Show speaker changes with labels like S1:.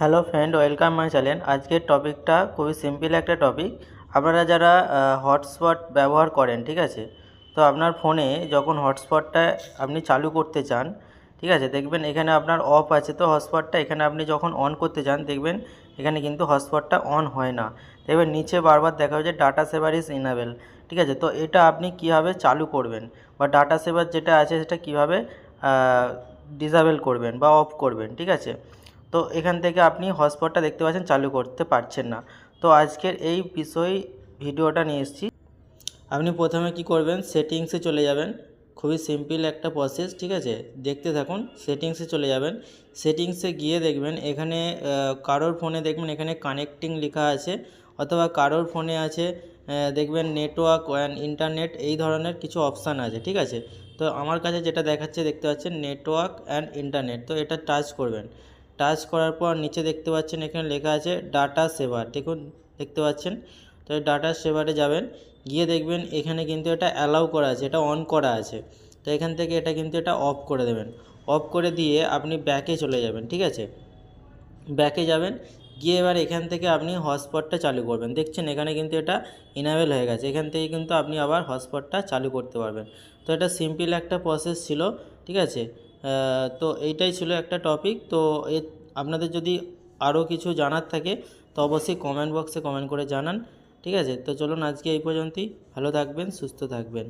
S1: Hello friend, welcome my channel. আজকের টপিকটা খুবই সিম্পল একটা টপিক। আপনারা যারা হটস্পট ব্যবহার করেন, ঠিক আছে? তো আপনার ফোনে যখন হটস্পটটা আপনি চালু করতে চান, ঠিক আছে? দেখবেন এখানে আপনার অফ আছে, তো হটস্পটটা এখানে আপনি যখন অন করতে চান দেখবেন এখানে কিন্তু হটস্পটটা অন হয় না। দেখবেন নিচে বারবার দেখা হচ্ছে ডাটা সেভার ইজ ইনাবেল, ঠিক আছে? তো এটা আপনি কীভাবে চালু করবেন বা ডাটা সেভার যেটা আছে সেটা কীভাবে ডিসেবল করবেন বা অফ করবেন, ঠিক আছে? তো এখান থেকে আপনি হটস্পটটা দেখতে পাচ্ছেন, চালু করতে পারছেন না। তো আজকের এই বিষয় ভিডিওটা নিয়ে এসেছি। আপনি প্রথমে কি করবেন সেটিংসে চলে যাবেন। খুবই সিম্পল একটা প্রসেস ঠিক আছে? দেখতে থাকুন সেটিংসে চলে যাবেন। সেটিংসে গিয়ে দেখবেন, এখানে কারোর ফোনে দেখবেন এখানে কানেক্টিং লেখা আছে, অথবা কারোর ফোনে আছে দেখবেন নেটওয়ার্ক অ্যান্ড ইন্টারনেট এই ধরনের কিছু অপশান আছে, ঠিক আছে? তো আমার কাছে যেটা দেখাচ্ছে, দেখতে পাচ্ছেন নেটওয়ার্ক অ্যান্ড ইন্টারনেট তো এটা টাচ করবেন। টাচ করার পর নিচে দেখতে পাচ্ছেন এখানে লেখা আছে ডাটা সেভার দেখুন, দেখতে পাচ্ছেন? তো ডাটা সেভারে যাবেন, গিয়ে দেখবেন এখানে কিন্তু এটা অ্যালাউ করা আছে, এটা অন করা আছে। তো এখান থেকে এটা কিন্তু এটা অফ করে দেবেন। অফ করে দিয়ে আপনি ব্যাকে চলে যাবেন, ঠিক আছে? ব্যাকে যাবেন, গিয়ে এবার এখান থেকে আপনি হটস্পটটা চালু করবেন। দেখছেন, এখানে কিন্তু এটা ইনাবেল হয়ে গেছে। এখান থেকে কিন্তু আপনি আবার হটস্পটটা চালু করতে পারবেন। তো এটা সিম্পল একটা প্রসেস ছিল, ঠিক আছে? তো এইটাই ছিল একটা টপিক তো এ, আপনাদের যদি আরও কিছু জানার থাকে, তো অবশ্যই কমেন্ট বক্সে কমেন্ট করে জানান। ঠিক আছে? তো চলুন আজকে এই পর্যন্তই। ভালো থাকবেন, সুস্থ থাকবেন।